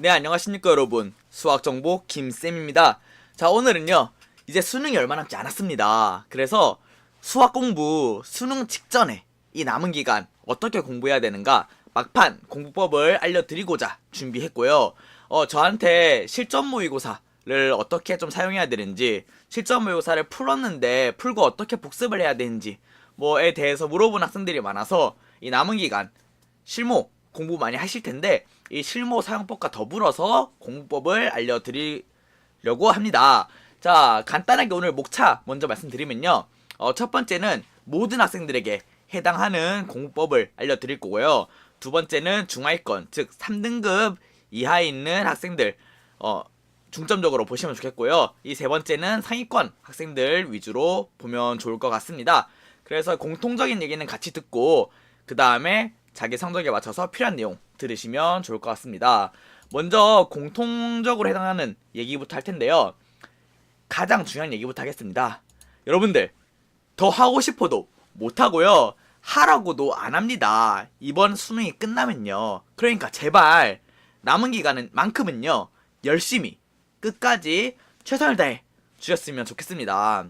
네, 안녕하십니까, 여러분. 수학정보 김쌤입니다. 자, 오늘은요, 이제 수능이 얼마 남지 않았습니다. 그래서 수학 공부, 수능 직전에 이 남은 기간 어떻게 공부해야 되는가, 막판 공부법을 알려드리고자 준비했고요. 어, 저한테 실전 모의고사를 어떻게 좀 사용해야 되는지, 실전 모의고사를 풀었는데 풀고 어떻게 복습을 해야 되는지, 뭐에 대해서 물어본 학생들이 많아서 이 남은 기간 실무 공부 많이 하실 텐데 이 실무 사용법과 더불어서 공부법을 알려드리려고 합니다. 자, 간단하게 오늘 목차 먼저 말씀드리면요. 어, 첫 번째는 모든 학생들에게 해당하는 공부법을 알려드릴 거고요. 두 번째는 중하위권, 즉 3등급 이하에 있는 학생들, 어, 중점적으로 보시면 좋겠고요. 이 세 번째는 상위권 학생들 위주로 보면 좋을 것 같습니다. 그래서 공통적인 얘기는 같이 듣고 그 다음에 자기 성적에 맞춰서 필요한 내용 들으시면 좋을 것 같습니다. 먼저 공통적으로 해당하는 얘기부터 할 텐데요. 가장 중요한 얘기부터 하겠습니다. 여러분들 더 하고 싶어도 못 하고요. 하라고도 안 합니다. 이번 수능이 끝나면요. 그러니까 제발 남은 기간은 만큼은요. 열심히 끝까지 최선을 다해 주셨으면 좋겠습니다.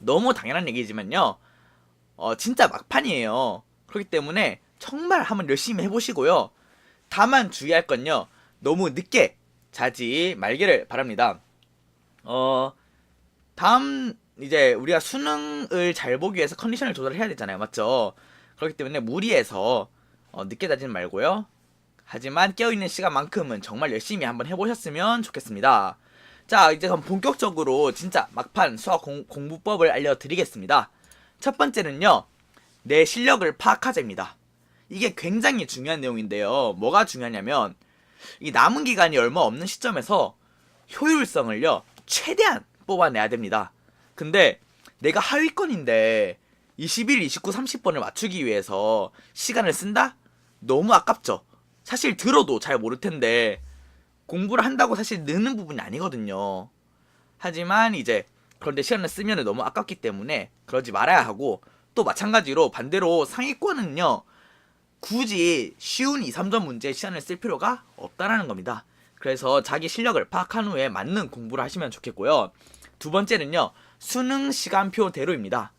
너무 당연한 얘기지만요. 어, 진짜 막판이에요. 그렇기 때문에 정말 한번 열심히 해보시고요. 다만 주의할 건요. 너무 늦게 자지 말기를 바랍니다. 어, 다음 이제 우리가 수능을 잘 보기 위해서 컨디션을 조절해야 되잖아요. 맞죠? 그렇기 때문에 무리해서 어, 늦게 자지는 말고요. 하지만 깨어있는 시간만큼은 정말 열심히 한번 해보셨으면 좋겠습니다. 자, 이제 그럼 본격적으로 진짜 막판 수학 공, 공부법을 알려드리겠습니다. 첫 번째는요, 내 실력을 파악하자입니다. 이게 굉장히 중요한 내용인데요. 뭐가 중요하냐면, 이 남은 기간이 얼마 없는 시점에서 효율성을요, 최대한 뽑아내야 됩니다. 근데 내가 하위권인데 21, 29, 30번을 맞추기 위해서 시간을 쓴다? 너무 아깝죠. 사실 들어도 잘 모를 텐데 공부를 한다고 사실 느는 부분이 아니거든요. 하지만 이제 그런데 시간을 쓰면 너무 아깝기 때문에 그러지 말아야 하고 또 마찬가지로 반대로 상위권은요 굳이 쉬운 2, 3점 문제에 시간을 쓸 필요가 없다라는 겁니다. 그래서 자기 실력을 파악한 후에 맞는 공부를 하시면 좋겠고요. 두 번째는요 수능 시간표대로입니다.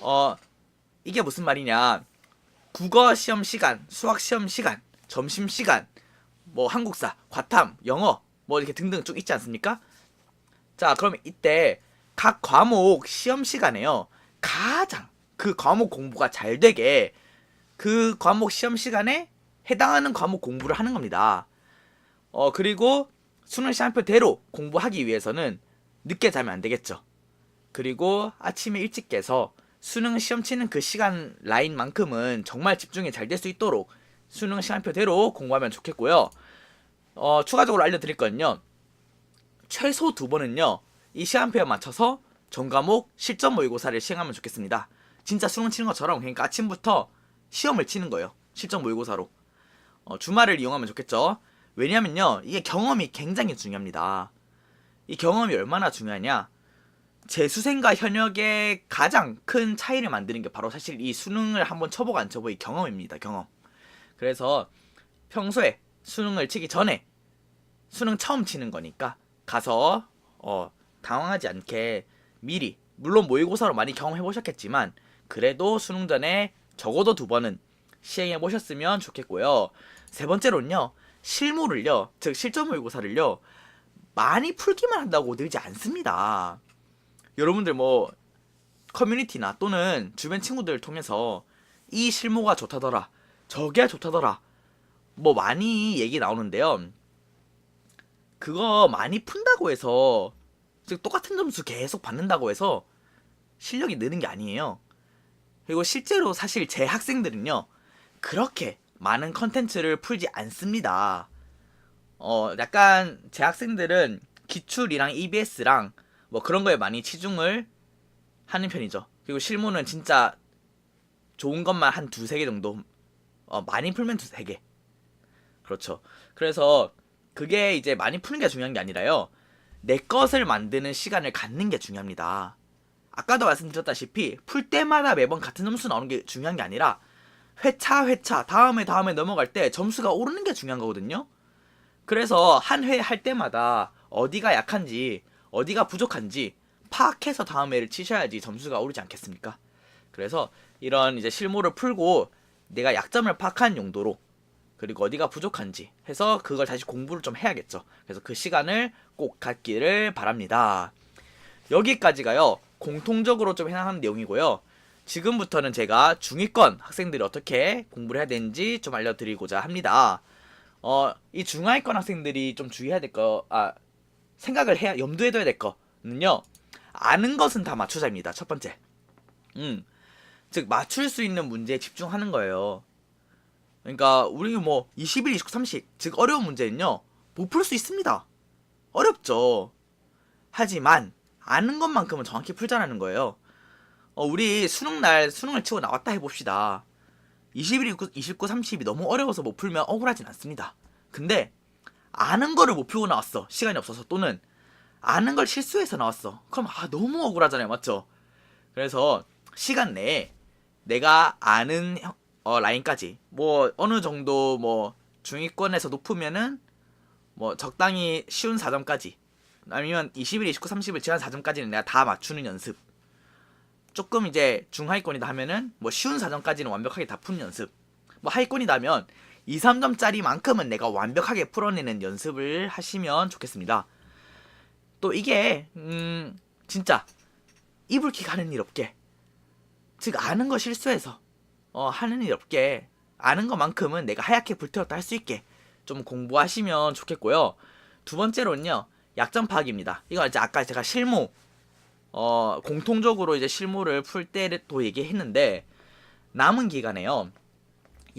어 이게 무슨 말이냐 국어 시험 시간, 수학 시험 시간, 점심 시간, 뭐 한국사, 과탐, 영어 뭐 이렇게 등등 쭉 있지 않습니까? 자, 그러면 이때 각 과목 시험 시간에요. 가장 그 과목 공부가 잘 되게 그 과목 시험 시간에 해당하는 과목 공부를 하는 겁니다. 어, 그리고 수능 시간표대로 공부하기 위해서는 늦게 자면 안 되겠죠. 그리고 아침에 일찍 깨서 수능 시험 치는 그 시간 라인만큼은 정말 집중이 잘 될 수 있도록 수능 시간표대로 공부하면 좋겠고요. 어, 추가적으로 알려드릴 거는요. 최소 두 번은요. 이 시간표에 맞춰서 전 과목 실전 모의고사를 시행하면 좋겠습니다. 진짜 수능 치는 것처럼 그러니까 아침부터 시험을 치는 거예요. 실전 모의고사로. 어, 주말을 이용하면 좋겠죠. 왜냐면요. 이게 경험이 굉장히 중요합니다. 이 경험이 얼마나 중요하냐? 재수생과 현역의 가장 큰 차이를 만드는 게 바로 사실 이 수능을 한번 쳐보고 안 쳐보고 이 경험입니다. 경험. 그래서 평소에 수능을 치기 전에 수능 처음 치는 거니까 가서 어, 당황하지 않게 미리 물론 모의고사로 많이 경험해 보셨겠지만 그래도 수능 전에 적어도 두 번은 시행해 보셨으면 좋겠고요. 세 번째로는요. 실무를요. 즉 실전 모의고사를요. 많이 풀기만 한다고 늘지 않습니다. 여러분들 뭐 커뮤니티나 또는 주변 친구들 통해서 이 실무가 좋다더라. 저게 좋다더라. 뭐 많이 얘기 나오는데요. 그거 많이 푼다고 해서 즉 똑같은 점수 계속 받는다고 해서 실력이 느는 게 아니에요. 그리고 실제로 사실 제 학생들은요. 그렇게 많은 컨텐츠를 풀지 않습니다. 어, 약간 제 학생들은 기출이랑 EBS랑 뭐 그런 거에 많이 치중을 하는 편이죠. 그리고 실무는 진짜 좋은 것만 한 두세 개 정도 어, 많이 풀면 두세 개. 그렇죠. 그래서 그게 이제 많이 푸는 게 중요한 게 아니라요. 내 것을 만드는 시간을 갖는 게 중요합니다. 아까도 말씀드렸다시피 풀 때마다 매번 같은 점수 나오는 게 중요한 게 아니라 회차 회차 다음에 다음에 넘어갈 때 점수가 오르는 게 중요한 거거든요. 그래서 한 회 할 때마다 어디가 약한지 어디가 부족한지 파악해서 다음 회를 치셔야지 점수가 오르지 않겠습니까? 그래서 이런 이제 실무를 풀고 내가 약점을 파악한 용도로 그리고 어디가 부족한지 해서 그걸 다시 공부를 좀 해야겠죠. 그래서 그 시간을 꼭 갖기를 바랍니다. 여기까지가요. 공통적으로 좀 해당하는 내용이고요. 지금부터는 제가 중위권 학생들이 어떻게 공부를 해야 되는지 좀 알려드리고자 합니다. 어, 이 중하위권 학생들이 좀 주의해야 될 거, 아, 생각을 해야, 염두에 둬야 될 거는요. 아는 것은 다 맞추자입니다. 첫 번째. 음. 즉, 맞출 수 있는 문제에 집중하는 거예요. 그러니까, 우리 뭐, 21, 29, 30. 즉, 어려운 문제는요. 못 풀 수 있습니다. 어렵죠. 하지만, 아는 것만큼은 정확히 풀자라는 거예요. 어, 우리 수능 날 수능을 치고 나왔다 해봅시다. 21, 29, 29, 30이 너무 어려워서 못 풀면 억울하진 않습니다. 근데 아는 거를 못 풀고 나왔어. 시간이 없어서 또는 아는 걸 실수해서 나왔어. 그럼 아 너무 억울하잖아요. 맞죠? 그래서 시간 내에 내가 아는 형- 어, 라인까지 뭐 어느 정도 뭐 중위권에서 높으면은 뭐 적당히 쉬운 4점까지 아니면 21, 29, 30을 지난 4점까지는 내가 다 맞추는 연습. 조금 이제 중하위권이다 하면은 뭐 쉬운 사정까지는 완벽하게 다 푸는 연습. 뭐 하위권이다 하면 2, 3점짜리만큼은 내가 완벽하게 풀어내는 연습을 하시면 좋겠습니다. 또 이게 음 진짜 이불킥 하는 일 없게 즉 아는 거 실수해서 어 하는 일 없게 아는 것만큼은 내가 하얗게 불태웠다 할 수 있게 좀 공부하시면 좋겠고요. 두 번째로는요 약점 파악입니다. 이거 이제 아까 제가 실무 어, 공통적으로 이제 실무를 풀 때도 얘기했는데 남은 기간에요.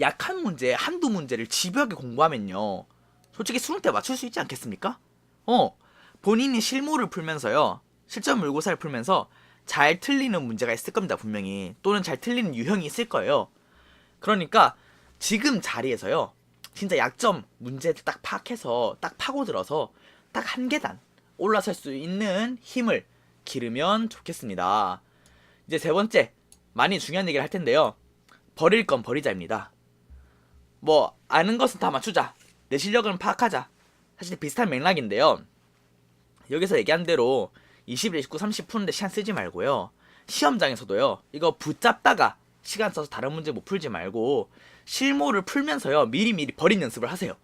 약한 문제 한두 문제를 집요하게 공부하면요. 솔직히 수능 때 맞출 수 있지 않겠습니까? 어. 본인이 실무를 풀면서요. 실전 모의고사를 풀면서 잘 틀리는 문제가 있을 겁니다, 분명히. 또는 잘 틀리는 유형이 있을 거예요. 그러니까 지금 자리에서요. 진짜 약점 문제를 딱 파악해서 딱 파고들어서 딱 한 계단 올라설 수 있는 힘을 기르면 좋겠습니다. 이제 세 번째, 많이 중요한 얘기를 할 텐데요. 버릴 건 버리자입니다. 뭐, 아는 것은 다 맞추자. 내 실력은 파악하자. 사실 비슷한 맥락인데요. 여기서 얘기한 대로 21, 29, 30 푸는데 시간 쓰지 말고요. 시험장에서도요, 이거 붙잡다가 시간 써서 다른 문제 못 풀지 말고, 실무를 풀면서요, 미리미리 버린 연습을 하세요.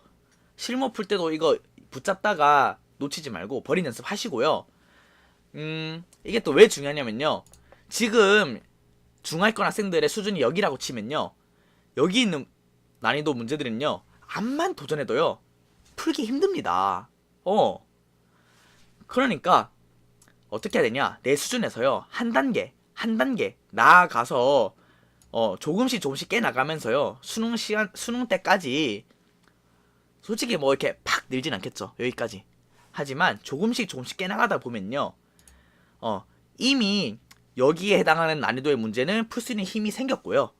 실무 풀 때도 이거 붙잡다가 놓치지 말고 버린 연습 하시고요. 음, 이게 또 왜 중요하냐면요. 지금 중하위권 학생들의 수준이 여기라고 치면요. 여기 있는 난이도 문제들은요. 암만 도전해도요. 풀기 힘듭니다. 어. 그러니까 어떻게 해야 되냐? 내 수준에서요. 한 단계, 한 단계 나아가서 어, 조금씩 조금씩 깨 나가면서요. 수능 시간 수능 때까지 솔직히 뭐 이렇게 팍 늘진 않겠죠. 여기까지. 하지만 조금씩 조금씩 깨나가다 보면요. 어, 이미 여기에 해당하는 난이도의 문제는 풀 수 있는 힘이 생겼고요.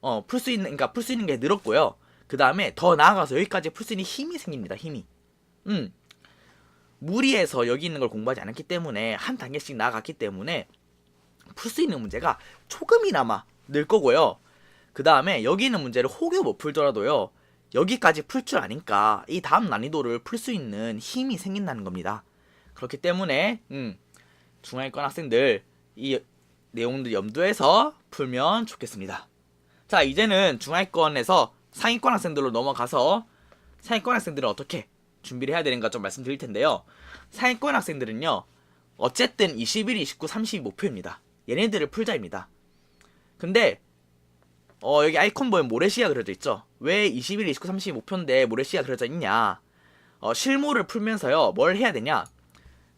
어, 풀 수 있는, 그러니까 풀 수 있는 게 늘었고요. 그 다음에 더 나아가서 여기까지 풀 수 있는 힘이 생깁니다, 힘이. 음. 무리해서 여기 있는 걸 공부하지 않았기 때문에, 한 단계씩 나아갔기 때문에, 풀 수 있는 문제가 조금이나마 늘 거고요. 그 다음에 여기 있는 문제를 혹여 못 풀더라도요, 여기까지 풀 줄 아니까 이 다음 난이도를 풀 수 있는 힘이 생긴다는 겁니다. 그렇기 때문에, 음, 중하위권 학생들 이 내용들 염두에서 풀면 좋겠습니다. 자, 이제는 중하위권에서 상위권 학생들로 넘어가서 상위권 학생들은 어떻게 준비를 해야 되는가 좀 말씀드릴 텐데요. 상위권 학생들은요. 어쨌든 21, 29, 30이 목표입니다. 얘네들을 풀자입니다. 근데 어, 여기 아이콘 보면 모래시가 그려져 있죠. 왜 21, 29, 30이 목표인데 모래시가 그려져 있냐? 어, 실무를 풀면서요. 뭘 해야 되냐?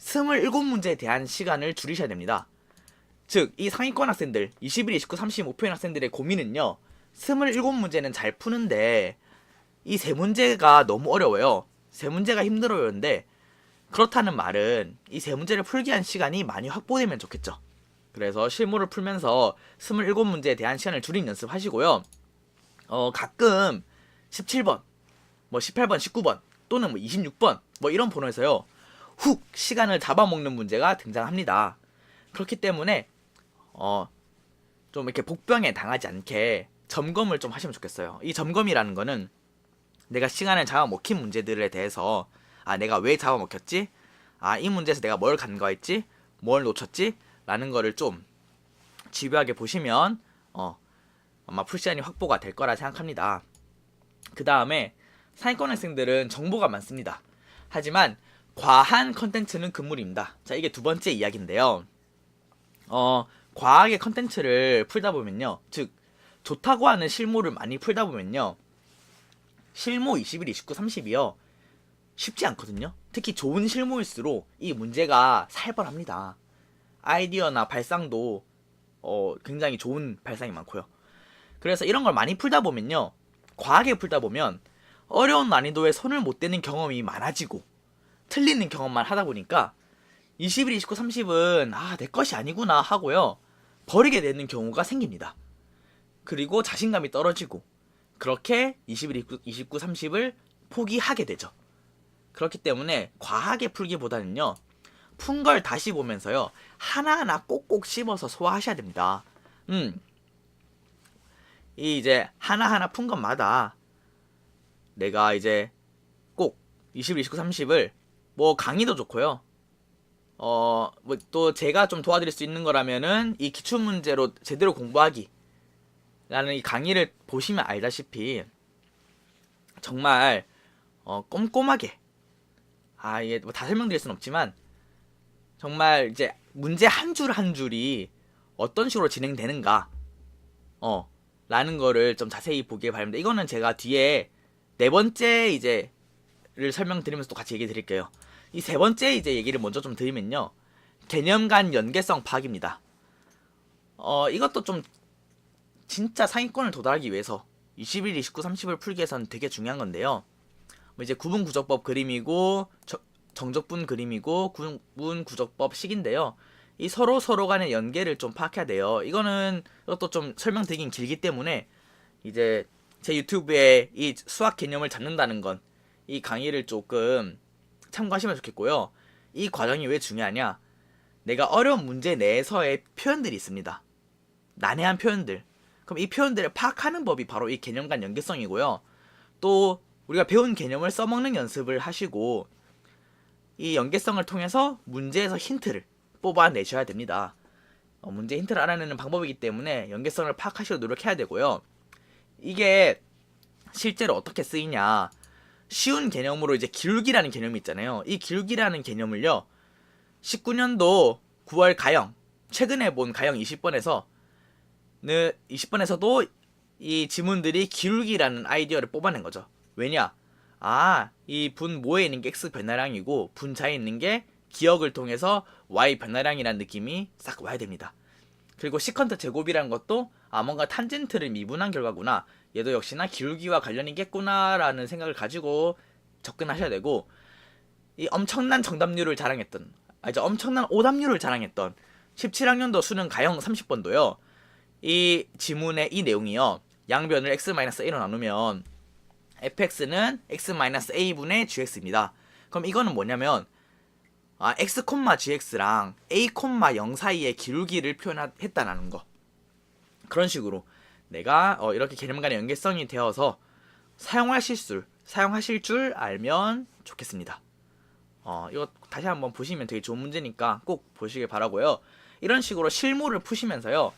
27문제에 대한 시간을 줄이셔야 됩니다. 즉, 이 상위권 학생들, 21, 29, 30 목표인 학생들의 고민은요, 27문제는 잘 푸는데, 이 세 문제가 너무 어려워요. 세 문제가 힘들어요인데, 그렇다는 말은 이 세 문제를 풀기 위한 시간이 많이 확보되면 좋겠죠. 그래서 실무를 풀면서 27문제에 대한 시간을 줄인 연습하시고요. 어, 가끔 17번, 뭐 18번, 19번, 또는 뭐 26번, 뭐 이런 번호에서요. 훅 시간을 잡아먹는 문제가 등장합니다. 그렇기 때문에 어 좀 이렇게 복병에 당하지 않게 점검을 좀 하시면 좋겠어요. 이 점검이라는 거는 내가 시간을 잡아먹힌 문제들에 대해서 아 내가 왜 잡아먹혔지? 아 이 문제에서 내가 뭘 간과했지? 뭘 놓쳤지? 라는 거를 좀 집요하게 보시면 어 아마 풀 시간이 확보가 될 거라 생각합니다. 그 다음에 상위권 학생들은 정보가 많습니다. 하지만 과한 컨텐츠는 금물입니다. 자 이게 두 번째 이야기인데요. 어 과하게 컨텐츠를 풀다 보면요, 즉 좋다고 하는 실무를 많이 풀다 보면요, 실무 21, 29, 30이요 쉽지 않거든요. 특히 좋은 실무일수록 이 문제가 살벌합니다. 아이디어나 발상도 어, 굉장히 좋은 발상이 많고요. 그래서 이런 걸 많이 풀다 보면요. 과하게 풀다 보면 어려운 난이도에 손을 못 대는 경험이 많아지고 틀리는 경험만 하다 보니까 21, 29, 30은 아, 내 것이 아니구나 하고요. 버리게 되는 경우가 생깁니다. 그리고 자신감이 떨어지고 그렇게 21, 29, 29 30을 포기하게 되죠. 그렇기 때문에 과하게 풀기보다는요. 푼 걸 다시 보면서요. 하나하나 꼭꼭 씹어서 소화하셔야 됩니다. 음. 이 이제 하나하나 푼 것마다 내가 이제 꼭 21, 29, 30을 뭐 강의도 좋고요. 어, 뭐 또 제가 좀 도와드릴 수 있는 거라면은 이 기출 문제로 제대로 공부하기 라는 이 강의를 보시면 알다시피 정말 어, 꼼꼼하게 아 이게 뭐 다 설명드릴 수는 없지만 정말 이제 문제 한 줄 한 줄이 어떤 식으로 진행되는가 어 라는 거를 좀 자세히 보길 바랍니다. 이거는 제가 뒤에 네 번째 이제를 설명드리면서 또 같이 얘기 드릴게요. 이 세 번째 이제 얘기를 먼저 좀 드리면요. 개념 간 연계성 파악입니다. 어 이것도 좀 진짜 상위권을 도달하기 위해서 21, 29, 30을 풀기 위해서는 되게 중요한 건데요. 뭐 이제 구분 구적법 그림이고 저- 정적분 그림이고 구분 구적법 식인데요. 이 서로 서로 간의 연계를 좀 파악해야 돼요. 이거는 이것도 좀 설명드리긴 길기 때문에 이제 제 유튜브에 이 수학 개념을 잡는다는 건 이 강의를 조금 참고하시면 좋겠고요. 이 과정이 왜 중요하냐? 내가 어려운 문제 내에서의 표현들이 있습니다. 난해한 표현들. 그럼 이 표현들을 파악하는 법이 바로 이 개념 간 연계성이고요. 또 우리가 배운 개념을 써먹는 연습을 하시고 이 연계성을 통해서 문제에서 힌트를 뽑아내셔야 됩니다. 어, 문제 힌트를 알아내는 방법이기 때문에 연계성을 파악하시려 노력해야 되고요. 이게 실제로 어떻게 쓰이냐. 쉬운 개념으로 이제 기울기라는 개념이 있잖아요. 이 기울기라는 개념을요. 19년도 9월 가영, 최근에 본 가영 20번에서 는 20번에서도 이 지문들이 기울기라는 아이디어를 뽑아낸 거죠. 왜냐? 아, 이 분 모에 있는 게 x 변화량이고 분자에 있는 게 기억을 통해서 y 변화량이라는 느낌이 싹 와야 됩니다. 그리고 시컨트 제곱이라는 것도 아 뭔가 탄젠트를 미분한 결과구나. 얘도 역시나 기울기와 관련이 있겠구나라는 생각을 가지고 접근하셔야 되고 이 엄청난 정답률을 자랑했던 아 이제 엄청난 오답률을 자랑했던 17학년도 수능 가형 30번도요. 이 지문의 이 내용이요. 양변을 x-a로 나누면 fx는 x-a분의 gx입니다. 그럼 이거는 뭐냐면 아, x, gx랑 a, 0 사이의 기울기를 표현했다라는 거. 그런 식으로 내가 어, 이렇게 개념 간의 연계성이 되어서 사용하실 줄, 사용하실 줄 알면 좋겠습니다. 어, 이거 다시 한번 보시면 되게 좋은 문제니까 꼭 보시길 바라고요. 이런 식으로 실무를 푸시면서요.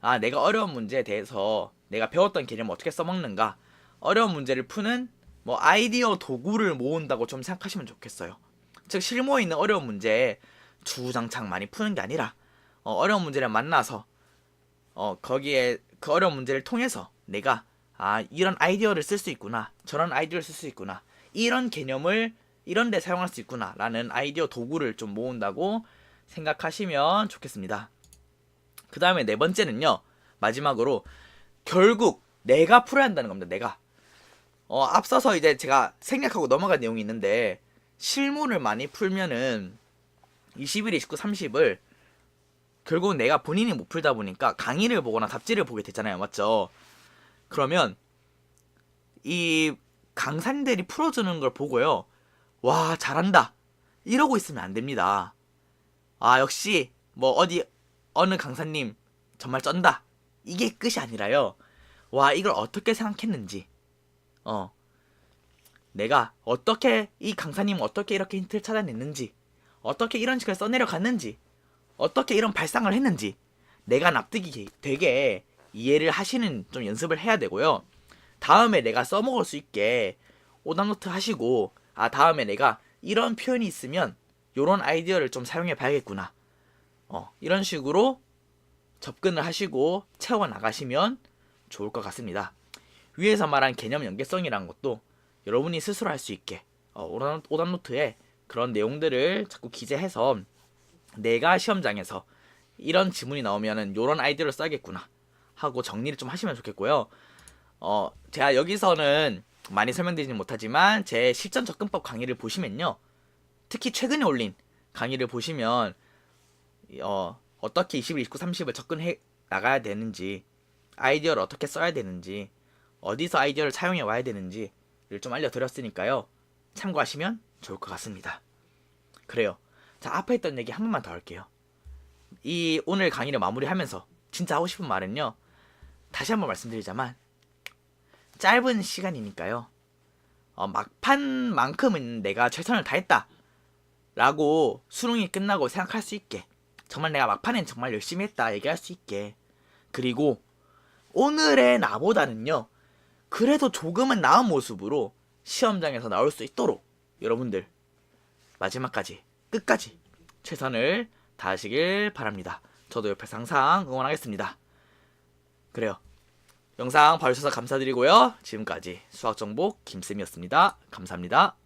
아, 내가 어려운 문제에 대해서 내가 배웠던 개념을 어떻게 써먹는가. 어려운 문제를 푸는 뭐 아이디어 도구를 모은다고 좀 생각하시면 좋겠어요. 즉 실무에 있는 어려운 문제에 주장창 많이 푸는 게 아니라 어, 어려운 문제를 만나서 어, 거기에 그 어려운 문제를 통해서 내가 아 이런 아이디어를 쓸 수 있구나 저런 아이디어를 쓸 수 있구나 이런 개념을 이런 데 사용할 수 있구나 라는 아이디어 도구를 좀 모은다고 생각하시면 좋겠습니다 그 다음에 네 번째는요 마지막으로 결국 내가 풀어야 한다는 겁니다 내가 어 앞서서 이제 제가 생략하고 넘어간 내용이 있는데 실무를 많이 풀면은 21, 29, 30을 결국 내가 본인이 못 풀다 보니까 강의를 보거나 답지를 보게 되잖아요. 맞죠? 그러면 이 강사님들이 풀어주는 걸 보고요. 와, 잘한다. 이러고 있으면 안 됩니다. 아, 역시 뭐 어디 어느 강사님 정말 쩐다. 이게 끝이 아니라요. 와, 이걸 어떻게 생각했는지. 어. 내가 어떻게 이 강사님 어떻게 이렇게 힌트를 찾아냈는지 어떻게 이런 식을 써내려 갔는지 어떻게 이런 발상을 했는지 내가 납득이 되게 이해를 하시는 좀 연습을 해야 되고요. 다음에 내가 써먹을 수 있게 오답노트 하시고 아 다음에 내가 이런 표현이 있으면 요런 아이디어를 좀 사용해 봐야겠구나. 어, 이런 식으로 접근을 하시고 채워 나가시면 좋을 것 같습니다. 위에서 말한 개념 연계성이라는 것도 여러분이 스스로 할 수 있게 어, 오답- 오답노트에 그런 내용들을 자꾸 기재해서 내가 시험장에서 이런 지문이 나오면은 요런 아이디어를 써야겠구나 하고 정리를 좀 하시면 좋겠고요. 어, 제가 여기서는 많이 설명드리진 못하지만 제 실전 접근법 강의를 보시면요. 특히 최근에 올린 강의를 보시면 어, 어떻게 21, 29, 30을 접근해 나가야 되는지 아이디어를 어떻게 써야 되는지 어디서 아이디어를 사용해 와야 되는지를 좀 알려드렸으니까요. 참고하시면 좋을 것 같습니다. 그래요. 자, 앞에 했던 얘기 한 번만 더 할게요. 이 오늘 강의를 마무리하면서 진짜 하고 싶은 말은요. 다시 한번 말씀드리자만 짧은 시간이니까요. 어, 막판만큼은 내가 최선을 다했다. 라고 수능이 끝나고 생각할 수 있게 정말 내가 막판엔 정말 열심히 했다 얘기할 수 있게 그리고 오늘의 나보다는요 그래도 조금은 나은 모습으로 시험장에서 나올 수 있도록 여러분들 마지막까지 끝까지 최선을 다하시길 바랍니다. 저도 옆에서 항상 응원하겠습니다. 그래요. 영상 봐주셔서 감사드리고요. 지금까지 수학정보 김쌤이었습니다. 감사합니다.